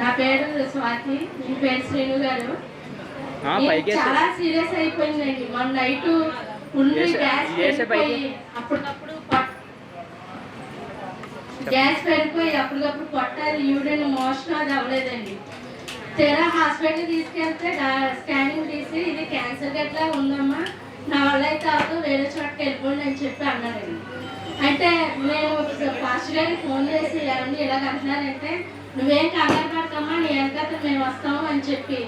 నా పేరు స్వాతి మీ పేరు శ్రీను గారు. చాలా సీరియస్ అయిపోయిందండి. మొన్న నైట్ ఉండి గ్యాస్. పెరిగిపోయి అప్పటికప్పుడు గ్యాస్ పెరిగిపోయి అప్పటికప్పుడు పొట్టాలి యూరిన్ మోషన్ అది అవ్వలేదండి. తీరా హాస్పిటల్ తీసుకెళ్తే స్కానింగ్ తీసి ఇది క్యాన్సర్ గట్లా ఉందమ్మా నా వల్ల అయితే అవ్వదు వేరే చోటకి వెళ్ళిపోండి అని చెప్పి అన్నారండి. అంటే నేను ఫాస్ట్ గారికి ఫోన్ చేసి ఏమండి ఇలాగ అంటున్నారంటే నువ్వేం పడకమ్మా నీ వెనకాల మేము వస్తాము అని చెప్పి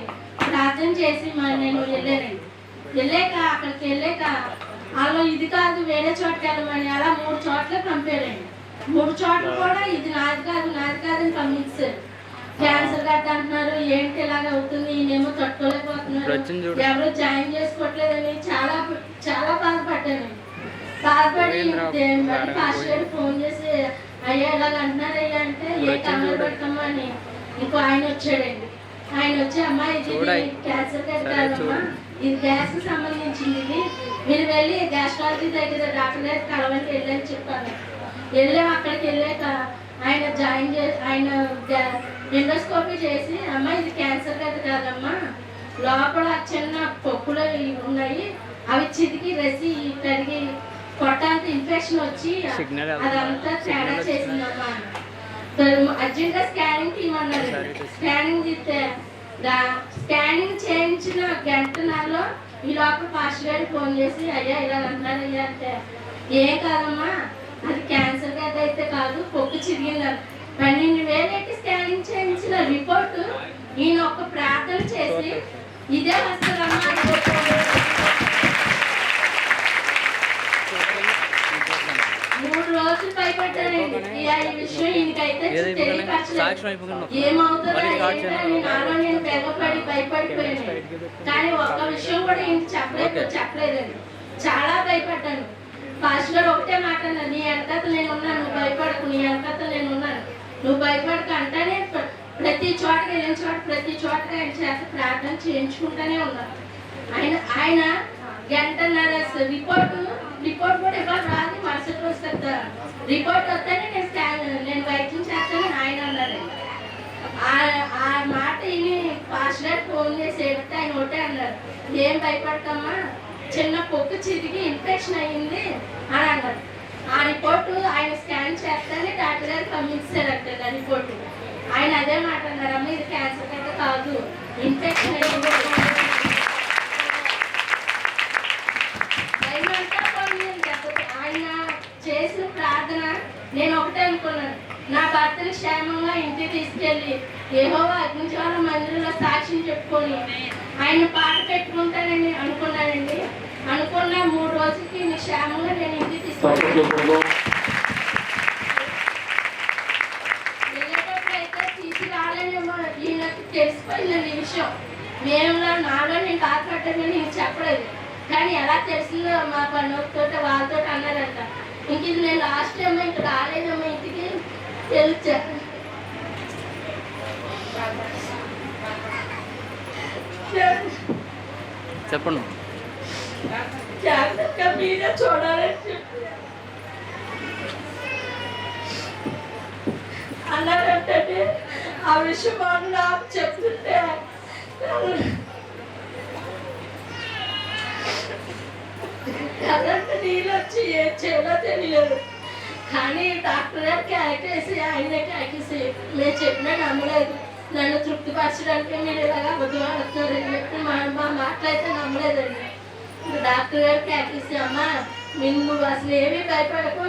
ప్రార్థన చేసి మా నేను వెళ్ళానండి. వెళ్ళాక అక్కడికి వెళ్ళాక వాళ్ళు ఇది కాదు వేరే చోటకి వెళ్ళమని అలా మూడు చోట్ల పంపారండి. మూడు చోట్ల కూడా ఇది నాది కాదు నాది కాదు అని పంపించారు. క్యాన్సర్ గడ్డ అంటున్నారు ఏంటి ఇలాగ అవుతుంది ఈయనేమో తట్టుకోలేకపోతున్నారు. ఎవరు జాయిన్ చేసుకోవట్లేదని చాలా చాలా బాధపడ్డాను. బాధపడి మరి ఫాస్ట్ ఫోన్ చేసి అయ్యా ఇలాగ అంటున్నారు అయ్యా అంటే ఏ చూడు. పడతామా అని ఇంకో ఆయన వచ్చాడండి. ఆయన వచ్చి అమ్మా ఇది చూడాయి. క్యాన్సర్ చూడు. ఇది గ్యాస్కి సంబంధించింది మీరు వెళ్ళి గ్యాస్ట్రాలజీ దగ్గర డాక్టర్ గారికి కలవని వెళ్ళని చెప్పాను. వెళ్ళాం అక్కడికి వెళ్ళాక ఆయన జాయిన్ చే ఆయన ఎండోస్కోపీ చేసి అమ్మ ఇది క్యాన్సర్ గడ్డ కాదమ్మా. లోపల చిన్న పొక్కులు ఉన్నాయి. అవి చితికి రసి కరిగి పొట్టాంత ఇన్ఫెక్షన్ వచ్చి? అదంతా తేడా చేసిందమ్మా. అర్జెంట్గా స్కానింగ్ తీయమన్నారు. స్కానింగ్ తీస్తే స్కానింగ్ చేయించిన గంటన్నరలో ఈ లోపల పాస్టర్ గారికి ఫోన్ చేసి అయ్యా ఇలా అంటున్నారు అయ్యా అంటే ఏం కాదమ్మా? అది క్యాన్సర్ గడ్డ అయితే కాదు పొక్కు చిరిగిందని పన్నెండు వేలకి స్కానింగ్ చేయించిన రిపోర్ట్ ఈయన ఒక ప్రార్థన చేసి ఇదే వస్తుందమ్మా మూడు రోజులు భయపడ్డానండి ఈ ఈ విషయం ఈయనకైతే ఏదో ఇప్పుడు తెలియపరచలేదు. సాక్ష్యం అయిపోకుండా ఏమవుతుందో మళ్ళీ స్టార్ట్ చేయాలి. ఏంటని నాలో నేను బెగపడి భయపడిపోయాను కానీ ఒక్క విషయం కూడా ఇంటి చెప్పలేదు చెప్పలేదండి చాలా భయపడ్డాను ఫాస్ట్ గారు ఒకటే మాట నీ వెనకత నేను ఉన్నాను నువ్వు భయపడకు నీ వెనకత నేను ఉన్నాను నువ్వు భయపడకు అంటానే ప్రతి చోటకి వెళ్ళిన చోట ప్రతి చోటకి ఆయన చేత ప్రార్థన చేయించుకుంటానే ఉన్నాను ఆయన ఆయన గంటన్నర రిపోర్ట్ రిపోర్ట్ కూడా ఇవ్వాలి రాదు మరుసటి రోజు కదా రిపోర్ట్ వస్తేనే నేను స్కాన్ నేను వైద్యం చేస్తానని ఆయన అన్నారు. ఆ- ఆ మాట విని పాస్టర్ ఫోన్ చేసి ఏడితే ఆయన ఒకటే అన్నారు. ఏం భయపడతామా చిన్న పొక్కు చిరిగి ఇన్ఫెక్షన్ అయ్యింది అని అన్నారు. ఆ రిపోర్టు ఆయన స్కాన్ చేస్తానే డాక్టర్ గారు పంపించారంట ఆ రిపోర్టు. ఆయన అదే మాట అన్నారమ్మ ఇది క్యాన్సర్ అయితే కాదు ఇన్ఫెక్షన్ అయ్యింది భయమంతా పోయింది కాకపోతే ఆయన చేసిన ప్రార్థన నేను ఒకటే అనుకున్నాను నా భర్తని క్షేమంగా ఇంటికి తీసుకెళ్ళి ఏహో అగ్నిజ్వాల మందిరంలో సాక్ష్యం చెప్పుకొని ఆయన పాట పెట్టుకుంటానని అనుకున్నానండి. అనుకున్న మూడు రోజులకి క్షేమంగా నేను ఇంటికి తీసుకెళ్ళి వెళ్ళేటప్పుడు అయితే తీసి రాలేనేమో ఈయనకి తెలిసిపోయిందండి ఈ విషయం మేము నాలో నేను కాపాడానని నేను చెప్పలేదు. కానీ ఎలా తెలిసిందో మా పనులతో వాళ్ళతో అన్నారంట. ఇంక ఇది నేను లాస్ట్ టైం ఇంక రాలేదమ్మా ఇంటికి తెలుసా చెప్పండి. జాగ్రత్తగా మీరే చూడాలని చెప్పి అన్నారంటే ఆ విషయం నాకు చెప్తుంటే కరెంట్ నీళ్ళు వచ్చి ఏం చేయాలో తెలియదు కానీ డాక్టర్ గారికి ఆయన ఆయనే యాకేసి మేము చెప్పినా నమ్మలేదు. నన్ను తృప్తిపరచడానికి మీరు ఇలాగ అబద్ధం ఆడుతున్నారని చెప్పి మా మా మాటలైతే నమ్మలేదండి. డాక్టర్ గారు యాకేసి అమ్మ మీరు నువ్వు అసలు ఏమీ భయపడకు.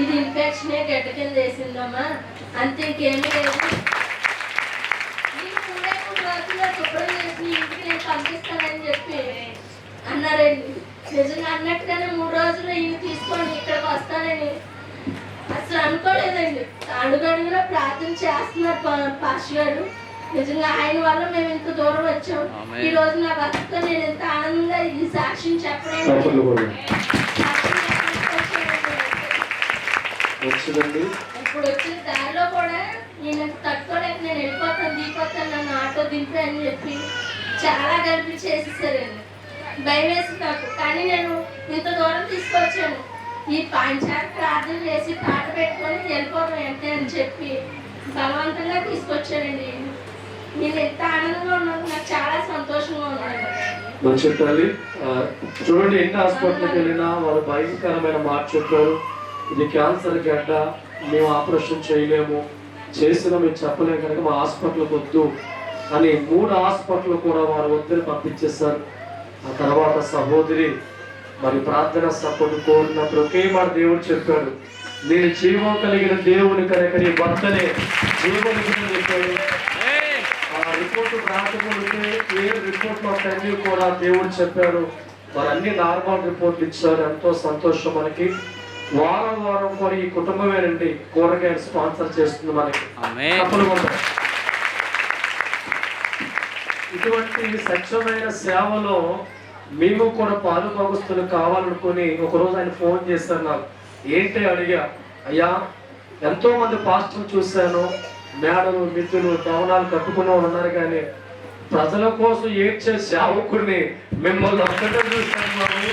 ఇది ఇన్ఫెక్షనే గడ్డ కింద వేసిందమ్మా. అంతే ఇంకేమీ లేదు. శుభ్రం చేసి ఇంటికి నేను పంపిస్తానని చెప్పి అన్నారండి. నిజంగా అన్నట్టుగానే మూడు రోజులు ఇవి తీసుకొని ఇక్కడికి వస్తానని అసలు అనుకోలేదండి. అడుగడుగులో ప్రార్థన చేస్తున్నారు పాస్ గారు. నిజంగా ఆయన వల్ల మేము ఇంత దూరం వచ్చాం. ఈ రోజు నా భక్తితో నేను ఎంత ఆనందంగా ఇది సాక్ష్యం చెప్పడానికి. వచ్చిందండి. ఇప్పుడు వచ్చిన దారిలో కూడా నేను తట్టుకోలేక నేను వెళ్ళిపోతాను దిగిపోతాను నన్ను ఆటో దింపి అని చెప్పి చాలా గడిపి చేసేసారండి భయం వేసి నాకు. కానీ నేను ఇంత దూరం తీసుకొచ్చాను. ఈ పంచాయత్ ప్రార్థన చేసి పాట పెట్టుకొని వెళ్ళిపోవడం ఏంటి అని చెప్పి బలవంతంగా తీసుకొచ్చానండి. నేను ఎంత ఆనందంగా ఉన్నాను నాకు చాలా సంతోషంగా ఉన్నాను. మంచి తల్లి చూడండి ఎన్ని హాస్పిటల్కి వెళ్ళినా వాళ్ళు భయంకరమైన మాట చెప్పారు. ఇది క్యాన్సర్ గడ్డ మేము ఆపరేషన్ చేయలేము చేసినా మేము చెప్పలేము కనుక మా హాస్పిటల్కి వద్దు అని మూడు హాస్పిటల్ కూడా వారు వద్దని పంపించేశారు. ఆ తర్వాత సహోదరి మరి ప్రార్థన సపోర్ట్ కోరినప్పుడు ఒకే మాట దేవుడు చెప్పాడు. నేను జీవం కలిగిన దేవుని కనుక నీ భర్తనే జీవని చెప్పాడు రిపోర్ట్ రాకముందే ఏ రిపోర్ట్లో తండ్రి కూడా దేవుడు చెప్పారు మరి అన్ని నార్మల్ రిపోర్ట్లు ఇచ్చారు. ఎంతో సంతోషం మనకి. వారం వారం కూడా ఈ కుటుంబమేనండి కూరగాయలు స్పాన్సర్ చేస్తుంది మనకి. ఇటువంటి స్వచ్ఛమైన సేవలో మేము కూడా పాలు భాగస్తులు కావాలనుకుని ఒకరోజు ఆయన ఫోన్ చేశారు నాకు. ఏంటి అడిగా అయ్యా ఎంతో మంది పాస్టర్లు చూశాను. మేడలు మిత్రులు భవనాలు కట్టుకున్న ఉన్నారు కానీ ప్రజల కోసం ఏడ్చే సేవకుడిని మిమ్మల్ని ఒక్కటే చూస్తాను బాబు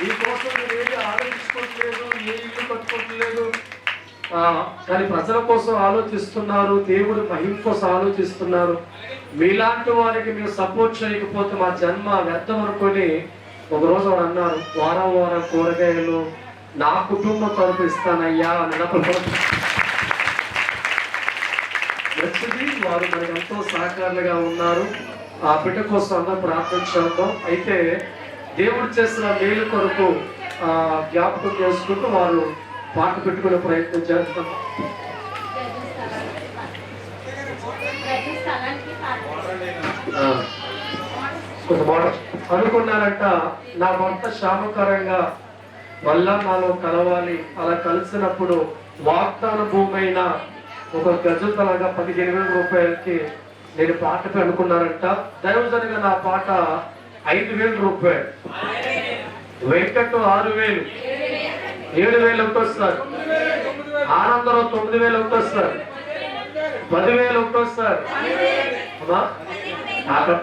మీకోసం మీరు ఏది ఆలోచించుకోవట్లేదు ఏ ఇల్లు కట్టుకోవట్లేదు. కానీ ప్రజల కోసం ఆలోచిస్తున్నారు దేవుడు మహిమ కోసం ఆలోచిస్తున్నారు. మీలాంటి వారికి మీరు సపోర్ట్ చేయకపోతే మా జన్మ వ్యర్థం అనుకొని ఒకరోజు వాడు అన్నారు వారం వారం కూరగాయలు నా కుటుంబం తరపు ఇస్తానయ్యా అన్నప్పుడు వారు మనకు ఎంతో సహకారులుగా ఉన్నారు. ఆ బిడ్డ కోసం అందరూ ప్రార్థన చేద్దాం. అయితే దేవుడు చేసిన మేలు కొరకు ఆ, జ్ఞాపకం చేసుకుంటూ వారు పాట పెట్టుకునే ప్రయత్నం చేస్తాం అనుకున్నారంట నా భర్త శామకరంగా మళ్ళా నాలో కలవాలి. అలా కలిసినప్పుడు వాగ్దాన భూమైన ఒక గజతలగా పదిహేను వేల రూపాయలకి నేను పాటపై అనుకున్నారంట దైవజనగా నా పాట ఐదు వేల రూపాయలు. వెంకట్ ఆరు వేలు. ఏడు వేలు ఒకటోస్తారు ఆనందరావు తొమ్మిది వేలు ఒకటోస్తారు పదివేలు అక్కడ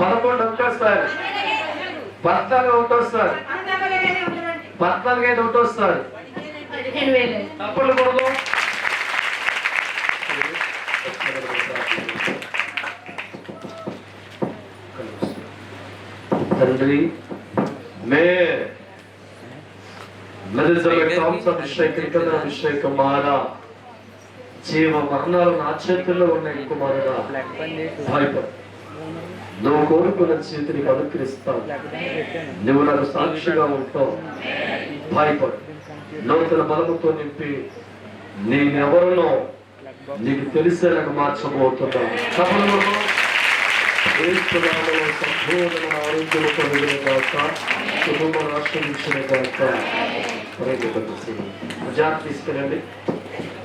పదకొండు ఒకటోస్తారు పద్నాలుగు ఒకటోస్తారు పద్నాలుగు ఐదు వేలు. తప్పులు కూడదు తండ్రి మే అభిషేకం జీవ మరణాలు నా చేతుల్లో ఉన్నాయి కుమారుడా భయపడు నువ్వు కోరుకున్న జీవితం నీకు అనుకరిస్తావు నువ్వు నాకు సాక్షిగా ఉంటావు భయపడు నూతన బలముతో నింపి నేనెవరినో నీకు తెలిసేలాగా మార్చబోతున్నావు ఏసునామములో సంపూర్ణమైన ఆరోగ్యము కలిగిన గాక కుటుంబం ఆశ్రయించిన గాక. ప్రజాప్తి తీసుకెళ్ళండి.